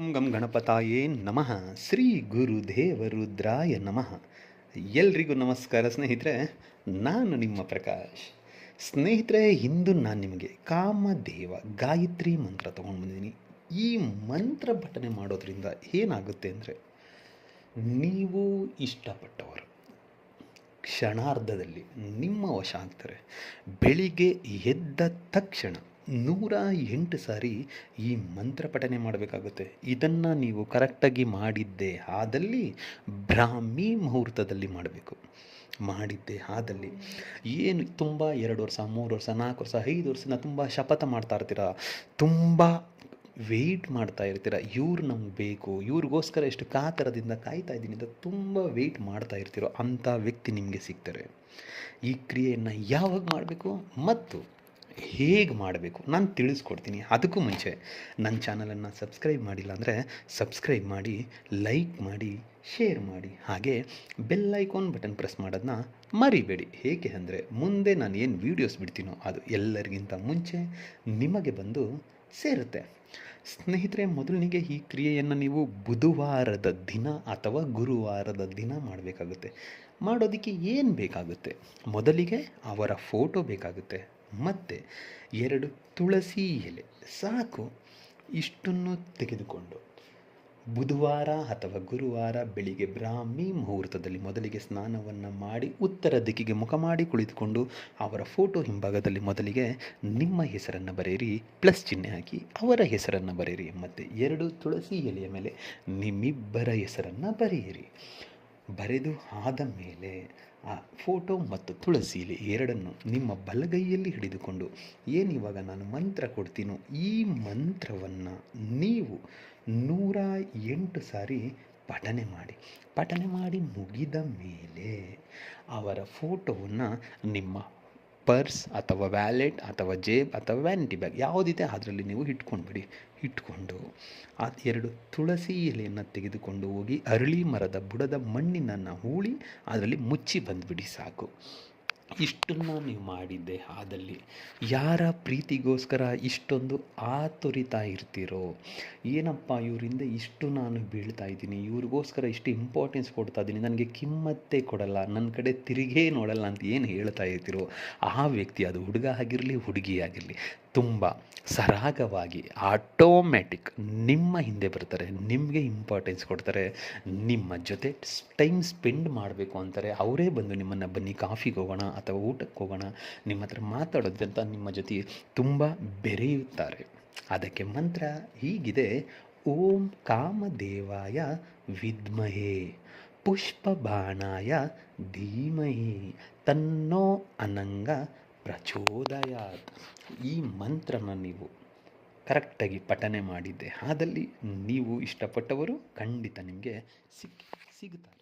ಗಂ ಗಣಪತಾಯೇ ನಮಃ. ಶ್ರೀ ಗುರುದೇವರುದ್ರಾಯ ನಮಃ. ಎಲ್ರಿಗೂ ನಮಸ್ಕಾರ ಸ್ನೇಹಿತರೆ, ನಾನು ನಿಮ್ಮ ಪ್ರಕಾಶ್. ಸ್ನೇಹಿತರೆ, ಇಂದು ನಾನು ನಿಮಗೆ ಕಾಮದೇವ ಗಾಯತ್ರಿ ಮಂತ್ರ ತೊಗೊಂಡು ಬಂದಿದ್ದೀನಿ. ಈ ಮಂತ್ರ ಪಠನೆ ಮಾಡೋದ್ರಿಂದ ಏನಾಗುತ್ತೆ ಅಂದರೆ, ನೀವು ಇಷ್ಟಪಟ್ಟವರು, ಕ್ಷಣಾರ್ಧದಲ್ಲಿ ನಿಮ್ಮ ವಶ ಆಗ್ತಾರೆ. ಬೆಳಿಗ್ಗೆ ಎದ್ದ ತಕ್ಷಣ ನೂರ ಎಂಟು ಸಾರಿ ಈ ಮಂತ್ರ ಪಠನೆ ಮಾಡಬೇಕಾಗುತ್ತೆ. ಇದನ್ನು ನೀವು ಕರೆಕ್ಟಾಗಿ ಮಾಡಿದ್ದೇ ಆದಲ್ಲಿ ಬ್ರಾಹ್ಮಿ ಮುಹೂರ್ತದಲ್ಲಿ ಮಾಡಬೇಕು. ಮಾಡಿದ್ದೆ ಆದಲ್ಲಿ ಏನು ತುಂಬ ಎರಡು ವರ್ಷ, ಮೂರು ವರ್ಷ, ನಾಲ್ಕು ವರ್ಷ, ಐದು ವರ್ಷದಿಂದ ತುಂಬ ಶಪಥ ಮಾಡ್ತಾ ಇರ್ತೀರ? ತುಂಬ ವೆಯ್ಟ್ ಮಾಡ್ತಾ ಇರ್ತೀರ? ಇವ್ರು ನಮ್ಗೆ ಬೇಕು, ಇವ್ರಿಗೋಸ್ಕರ ಎಷ್ಟು ಕಾತರದಿಂದ ಕಾಯ್ತಾ ಇದ್ದೀನಿ ಅಂತ ತುಂಬ ವೆಯ್ಟ್ ಮಾಡ್ತಾ ಇರ್ತೀರೋ ಅಂಥ ವ್ಯಕ್ತಿ ನಿಮಗೆ ಸಿಗ್ತಾರೆ. ಈ ಕ್ರಿಯೆಯನ್ನು ಯಾವಾಗ ಮಾಡಬೇಕು? ಮತ್ತು ಹೇಗೆ ಮಾಡಬೇಕು? ನಾನು ತಿಳಿಸ್ಕೊಡ್ತೀನಿ. ಅದಕ್ಕೂ ಮುಂಚೆ ನನ್ನ ಚಾನಲನ್ನು ಸಬ್ಸ್ಕ್ರೈಬ್ ಮಾಡಿಲ್ಲ ಅಂದರೆ ಸಬ್ಸ್ಕ್ರೈಬ್ ಮಾಡಿ, ಲೈಕ್ ಮಾಡಿ, ಶೇರ್ ಮಾಡಿ. ಹಾಗೆ ಬೆಲ್ ಐಕಾನ್ ಬಟನ್ ಪ್ರೆಸ್ ಮಾಡೋದನ್ನ ಮರಿಬೇಡಿ. ಹೇಗೆ ಅಂದರೆ ಮುಂದೆ ನಾನು ಏನು ವೀಡಿಯೋಸ್ ಬಿಡ್ತೀನೋ ಅದು ಎಲ್ಲರಿಗಿಂತ ಮುಂಚೆ ನಿಮಗೆ ಬಂದು ಸೇರುತ್ತೆ. ಸ್ನೇಹಿತರೆ, ಮೊದಲನಿಗೆ ಈ ಕ್ರಿಯೆಯನ್ನು ನೀವು ಬುಧವಾರದ ದಿನ ಅಥವಾ ಗುರುವಾರದ ದಿನ ಮಾಡಬೇಕಾಗುತ್ತೆ. ಮಾಡೋದಕ್ಕೆ ಏನು ಬೇಕಾಗುತ್ತೆ? ಮೊದಲಿಗೆ ಅವರ ಫೋಟೋ ಬೇಕಾಗುತ್ತೆ. ಮತ್ತು ಎರಡು ತುಳಸಿ ಎಲೆ. ಸಾಕು ಇಷ್ಟನ್ನು ತೆಗೆದುಕೊಂಡು. ಬುಧವಾರ ಅಥವಾ ಗುರುವಾರ ಬೆಳಿಗ್ಗೆ ಬ್ರಾಹ್ಮಿ ಮುಹೂರ್ತದಲ್ಲಿ ಮೊದಲಿಗೆ ಸ್ನಾನವನ್ನು ಮಾಡಿ ಉತ್ತರ ದಿಕ್ಕಿಗೆ ಮುಖ ಮಾಡಿ ಕುಳಿತುಕೊಂಡು ಅವರ ಫೋಟೋ ಹಿಂಭಾಗದಲ್ಲಿ ಮೊದಲಿಗೆ ನಿಮ್ಮ ಹೆಸರನ್ನು ಬರೆಯಿರಿ, ಪ್ಲಸ್ ಚಿಹ್ನೆ ಹಾಕಿ ಅವರ ಹೆಸರನ್ನು ಬರೆಯಿರಿ, ಮತ್ತು ಎರಡು ತುಳಸಿ ಎಲೆಯ ಮೇಲೆ ನಿಮ್ಮಿಬ್ಬರ ಹೆಸರನ್ನು ಬರೆಯಿರಿ. ಬರೆದು ಆದ ಮೇಲೆ ಆ ಫೋಟೋ ಮತ್ತು ತುಳಸಿ ಎಲೆ ಎರಡನ್ನು ನಿಮ್ಮ ಬಲಗೈಯಲ್ಲಿ ಹಿಡಿದುಕೊಂಡು ಏನಿವಾಗ ನಾನು ಮಂತ್ರ ಕೊಡ್ತೀನೋ ಈ ಮಂತ್ರವನ್ನು ನೀವು ನೂರ ಎಂಟು ಸಾರಿ ಪಠನೆ ಮಾಡಿ. ಪಠನೆ ಮಾಡಿ ಮುಗಿದ ಮೇಲೆ ಅವರ ಫೋಟೋವನ್ನು ನಿಮ್ಮ ಪರ್ಸ್ ಅಥವಾ ವ್ಯಾಲೆಟ್ ಅಥವಾ ಜೇಬ್ ಅಥವಾ ವ್ಯಾನಿಟಿ ಬ್ಯಾಗ್ ಯಾವುದಿದೆ ಅದರಲ್ಲಿ ನೀವು ಇಟ್ಕೊಂಡ್ಬಿಡಿ. ಇಟ್ಕೊಂಡು ಆ ಎರಡು ತುಳಸಿ ಎಲೆಯನ್ನು ತೆಗೆದುಕೊಂಡು ಹೋಗಿ ಅರಳಿ ಮರದ ಬುಡದ ಮಣ್ಣಿನನ್ನು ಹೂಳಿ ಅದರಲ್ಲಿ ಮುಚ್ಚಿ ಬಂದುಬಿಡಿ ಸಾಕು. ಇಷ್ಟನ್ನು ನೀವು ಮಾಡಿದ್ದೆ ಆದಲ್ಲಿ. ಯಾರ ಪ್ರೀತಿಗೋಸ್ಕರ ಇಷ್ಟೊಂದು ಆತುರಿತಾ ಇರ್ತೀರೋ? ಏನಪ್ಪ ಇವರಿಂದ ಇಷ್ಟು ನಾನು ಬೀಳ್ತಾ ಇದ್ದೀನಿ, ಇವ್ರಿಗೋಸ್ಕರ ಇಷ್ಟು ಇಂಪಾರ್ಟೆನ್ಸ್ ಕೊಡ್ತಾ ಇದ್ದೀನಿ, ನನಗೆ ಕಿಮ್ಮತ್ತೇ ಕೊಡಲ್ಲ ನನ್ನ ಕಡೆ ತಿರುಗೇ ನೋಡಲ್ಲ ಅಂತ ಏನು ಹೇಳ್ತಾ ಇರ್ತೀರೋ? ಆ ವ್ಯಕ್ತಿ ಅದು ಹುಡುಗ ಆಗಿರಲಿ, ಹುಡುಗಿ ಆಗಿರಲಿ ತುಂಬ ಸರಾಗವಾಗಿ ಆಟೋಮ್ಯಾಟಿಕ್ ನಿಮ್ಮ ಹಿಂದೆ ಬರ್ತಾರೆ, ನಿಮಗೆ ಇಂಪಾರ್ಟೆನ್ಸ್ ಕೊಡ್ತಾರೆ. ನಿಮ್ಮ ಜೊತೆ ಟೈಮ್ ಸ್ಪೆಂಡ್ ಮಾಡಬೇಕು ಅಂತಾರೆ. ಅವರೇ ಬಂದು ನಿಮ್ಮನ್ನು ಬನ್ನಿ ಕಾಫಿಗೆ ಹೋಗೋಣ ಅಥವಾ ಊಟಕ್ಕೆ ಹೋಗೋಣ. ನಿಮ್ಮ ಹತ್ರ ಮಾತಾಡೋದಂತ ನಿಮ್ಮ ಜೊತೆ ತುಂಬ ಬೆರೆಯುತ್ತಾರೆ. ಅದಕ್ಕೆ ಮಂತ್ರ ಹೀಗಿದೆ. ಓಂ ಕಾಮದೇವಾಯ ವಿದ್ಮಹೇ, ಪುಷ್ಪಬಾಣಾಯ ಧೀಮಹಿ, ತನ್ನೋ ಅನಂಗ ಪ್ರಚೋದಯಾತ್. ಈ ಮಂತ್ರನ ನೀವು ಕರೆಕ್ಟಾಗಿ ಪಠನೆ ಮಾಡಿದ್ದೆ. ಆದಲ್ಲಿ ನೀವು ಇಷ್ಟಪಟ್ಟವರು ಖಂಡಿತ ನಿಮಗೆ ಸಿಕ್ಕಿ ಸಿಗುತ್ತಾರೆ.